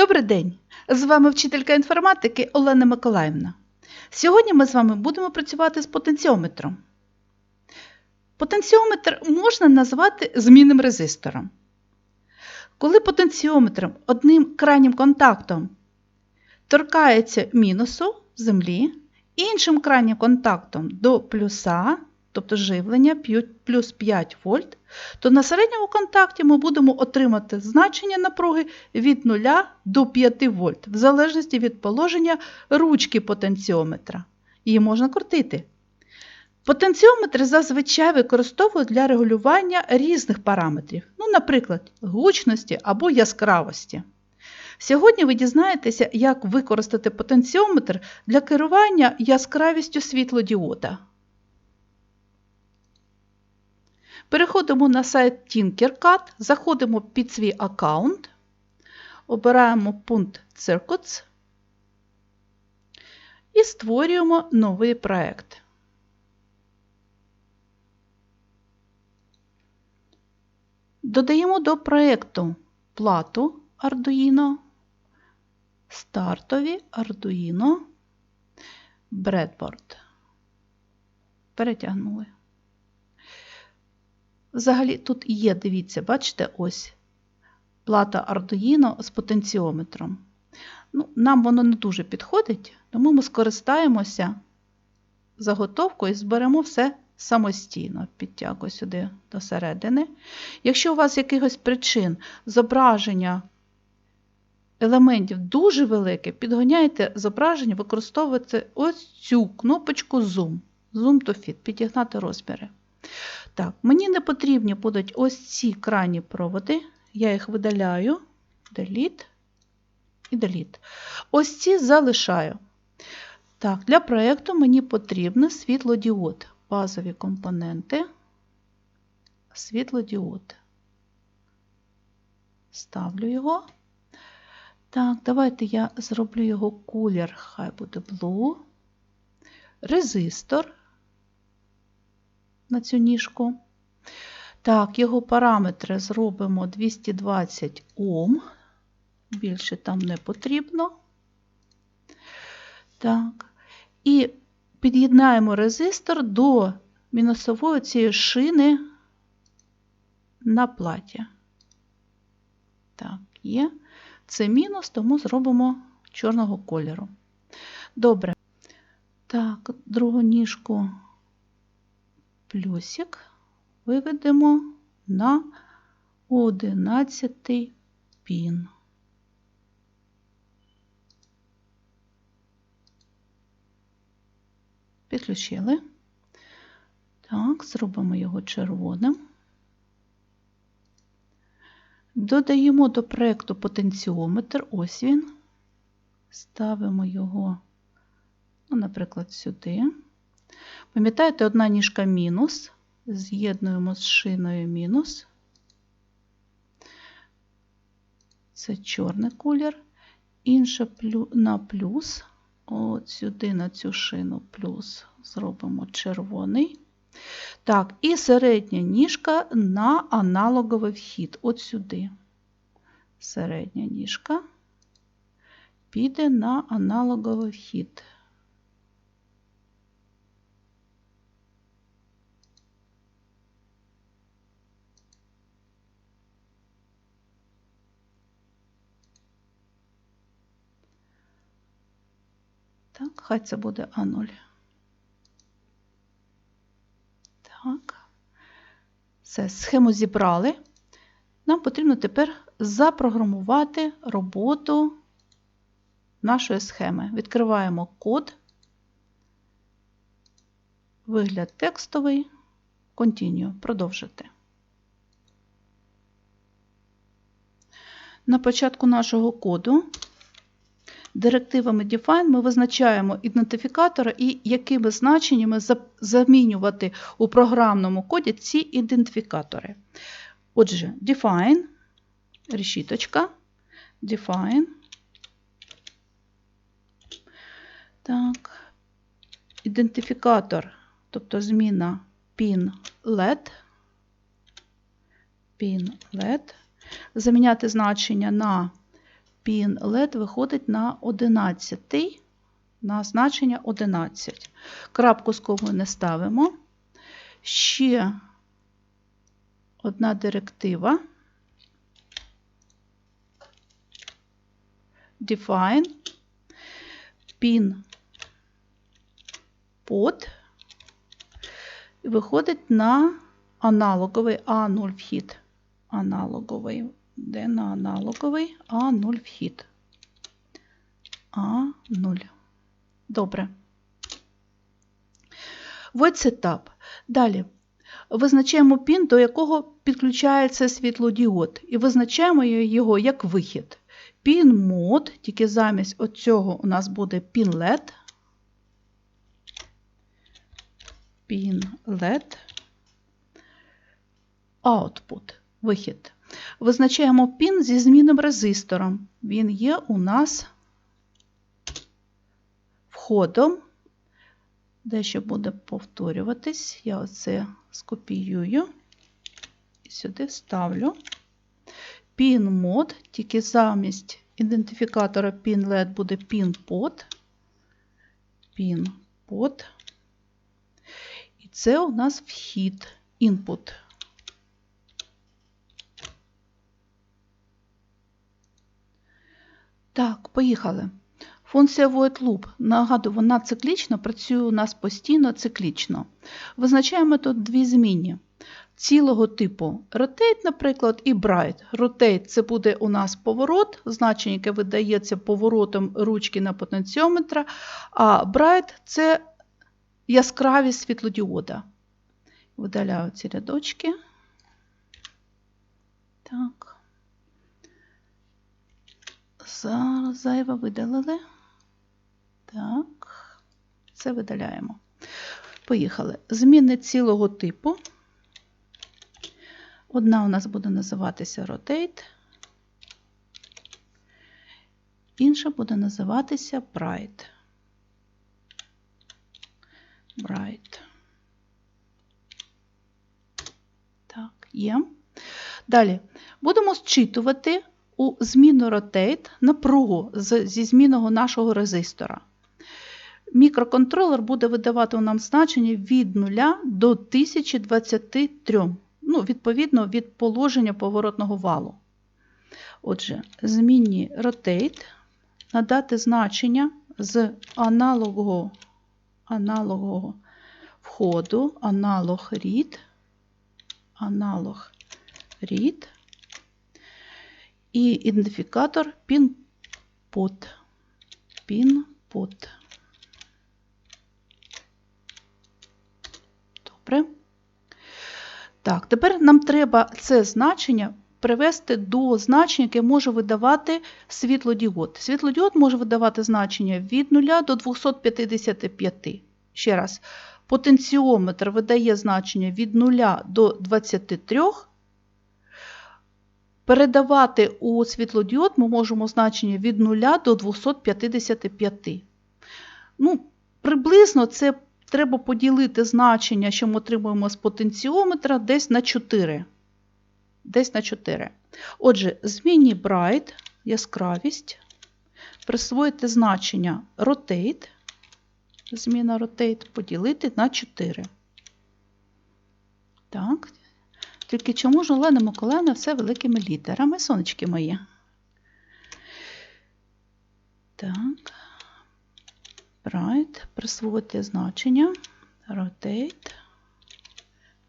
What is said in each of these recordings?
Добрий день! З вами вчителька інформатики Олена Миколаївна. Сьогодні ми з вами будемо працювати з потенціометром. Потенціометр можна назвати змінним резистором. Коли потенціометром одним крайнім контактом торкається мінусу землі, іншим крайнім контактом до плюса, тобто живлення плюс 5 вольт, то на середньому контакті ми будемо отримати значення напруги від 0 до 5 вольт, в залежності від положення ручки потенціометра. Її можна крутити. Потенціометри зазвичай використовують для регулювання різних параметрів, ну, наприклад, гучності або яскравості. Сьогодні ви дізнаєтеся, як використати потенціометр для керування яскравістю світлодіода. Переходимо на сайт Tinkercad, заходимо під свій аккаунт, обираємо пункт Circuits і створюємо новий проект. Додаємо до проєкту плату Arduino, стартові Arduino, Breadboard. Перетягнули. Взагалі, тут є, дивіться, бачите, ось плата Arduino з потенціометром. Ну, Нам воно не дуже підходить, тому ми скористаємося заготовкою і зберемо все самостійно. Підтягую сюди до середини. Якщо у вас якихось причин зображення елементів дуже велике, підгоняйте зображення, використовуйте ось цю кнопочку Zoom. Zoom to Fit, підігнати розміри. Так, мені не потрібні будуть ось ці крайні проводи. Я їх видаляю, Delete і Delete. Ось ці залишаю. Так, Для проєкту мені потрібен світлодіод. Базові компоненти, світлодіод. Ставлю його. Так, давайте я зроблю його колір, хай буде blue. Резистор на цю ніжку. Так, його параметри зробимо 220 Ом. Більше там не потрібно. Так. І під'єднаємо резистор до мінусової цієї шини на платі. Так, є. Це мінус, тому зробимо чорного кольору. Добре. Так, другу ніжку плюсик виведемо на 11 пін. Підключили. Так, зробимо його червоним. Додаємо до проєкту потенціометр, ось він. Ставимо його, ну, наприклад, сюди. Пам'ятаєте, одна ніжка мінус, з'єднуємо з шиною мінус. Це чорний колір, інша на плюс. От сюди на цю шину плюс зробимо червоний. Так, і середня ніжка на аналоговий вхід. От сюди. Середня ніжка піде на аналоговий вхід. Так, хай це буде А0. Так, все, схему зібрали. Нам потрібно тепер запрограмувати роботу нашої схеми. Відкриваємо код, вигляд текстовий, Continue, продовжити. На початку нашого коду Директивами Define ми визначаємо ідентифікатори і якими значеннями замінювати у програмному коді ці ідентифікатори. Отже, define, решіточка, define. Так, ідентифікатор, тобто зміна pin LED, pin LED, заміняти значення на LED виходить на 11, на значення 11. Крапку з комою не ставимо. Ще одна директива. Define pin і виходить на аналоговий А0 вхід. Аналоговий. Де на аналоговий А0 вхід. А0. Добре. Void Setup. Далі. Визначаємо пін, до якого підключається світлодіод, і визначаємо його як вихід. Пін мод, тільки замість оцього у нас буде пін LED. Pin LED. Output. Вихід. Визначаємо пін зі змінним резистором. Він є у нас входом. Дещо буде повторюватись. Я оце скопіюю і сюди ставлю. Pin мод, тільки замість ідентифікатора pin LED буде pin pod. Pin pod. І це у нас вхід, input. Так, поїхали. Функція void loop. Нагадую, вона циклічна, працює у нас постійно циклічно. Визначаємо тут дві змінні. Цілого типу rotate, наприклад, і bright. Rotate – це буде у нас поворот, значення, яке видається поворотом ручки на потенціометра, а bright – це яскравість світлодіода. Видаляю ці рядочки. Так. Зараз зайве видалили. Так, це видаляємо. Поїхали. Зміни цілого типу. Одна у нас буде називатися Rotate, інша буде називатися Bright. Bright. Так, є. Далі будемо зчитувати у зміну Rotate напругу зі змінного нашого резистора. Мікроконтролер буде видавати нам значення від 0 до 1023, ну, відповідно від положення поворотного валу. Отже, змінні Rotate надати значення з аналогового, аналогового входу, аналог read, аналог read і ідентифікатор PIN-POD. PIN-POD. Добре. Так, тепер нам треба це значення привести до значення, яке може видавати світлодіод. Світлодіод може видавати значення від 0 до 255. Ще раз, потенціометр видає значення від 0 до 23. Передавати у світлодіод ми можемо значення від 0 до 255. Ну, Приблизно це треба поділити значення, що ми отримуємо з потенціометра, десь на 4. Десь на 4. Отже, зміні Bright, яскравість, присвоїти значення Rotate, зміна Rotate поділити на 4. Так. Тільки чому ж Олена Миколаївна все великими літерами, сонечки мої? Так. Bright, присвоїти значення, rotate,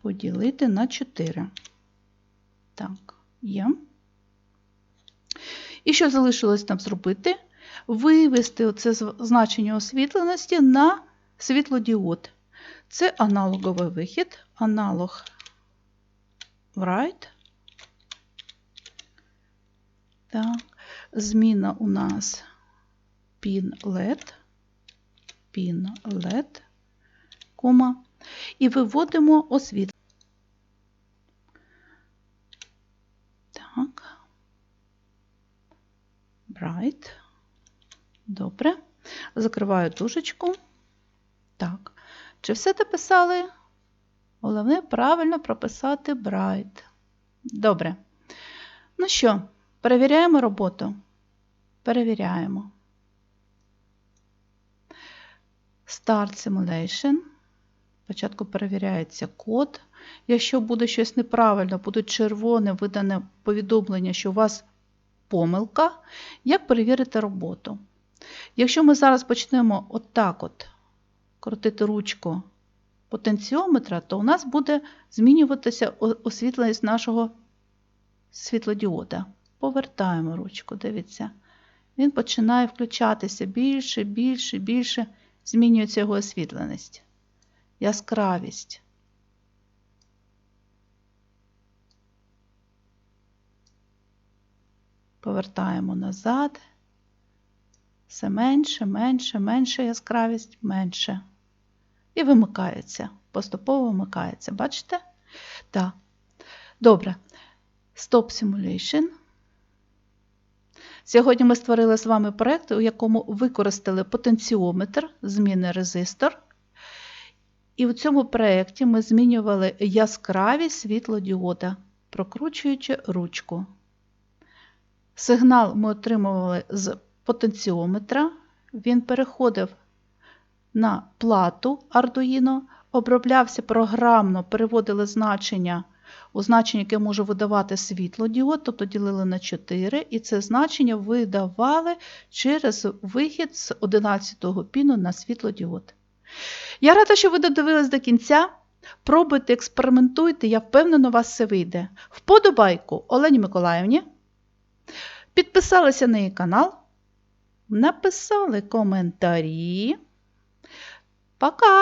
поділити на 4. Так, є. І що залишилось нам зробити? Вивести оце значення освітленості на світлодіод. Це аналоговий вихід, аналог write. Так, зміна у нас pin LED pin LED, кома, і виводимо освітлення. Так. Bright. Добре. Закриваю дужечку. Так. Чи все дописали? Головне правильно прописати Bright. Добре. Ну що, перевіряємо роботу. Перевіряємо. Start Simulation. Спочатку перевіряється код. Якщо буде щось неправильно, буде червоне видане повідомлення, що у вас помилка, як перевірити роботу. Якщо ми зараз почнемо отак от крутити ручку потенціометра, то у нас буде змінюватися освітленість нашого світлодіода. Повертаємо ручку, дивіться. Він починає включатися більше, більше, більше, змінюється його освітленість, яскравість. Повертаємо назад. Все менше, менше, менше яскравість, менше. І вимикається. Поступово вимикається. Бачите? Так. Добре. Stop Simulation. Сьогодні ми створили з вами проєкт, у якому використали потенціометр, зміни резистор. І в цьому проєкті ми змінювали яскравість світлодіода, прокручуючи ручку. Сигнал ми отримували з потенціометра, він переходив на плату Arduino, оброблявся програмно, переводили значення у значення, яке може видавати світлодіод, тобто ділили на 4, і це значення видавали через вихід з 11-го піну на світлодіод. Я рада, що ви додивились до кінця. Пробуйте, експериментуйте, я впевнена, у вас все вийде. Вподобайку Олені Миколаївні. Підписалися на її канал, написали коментарі. Pocó!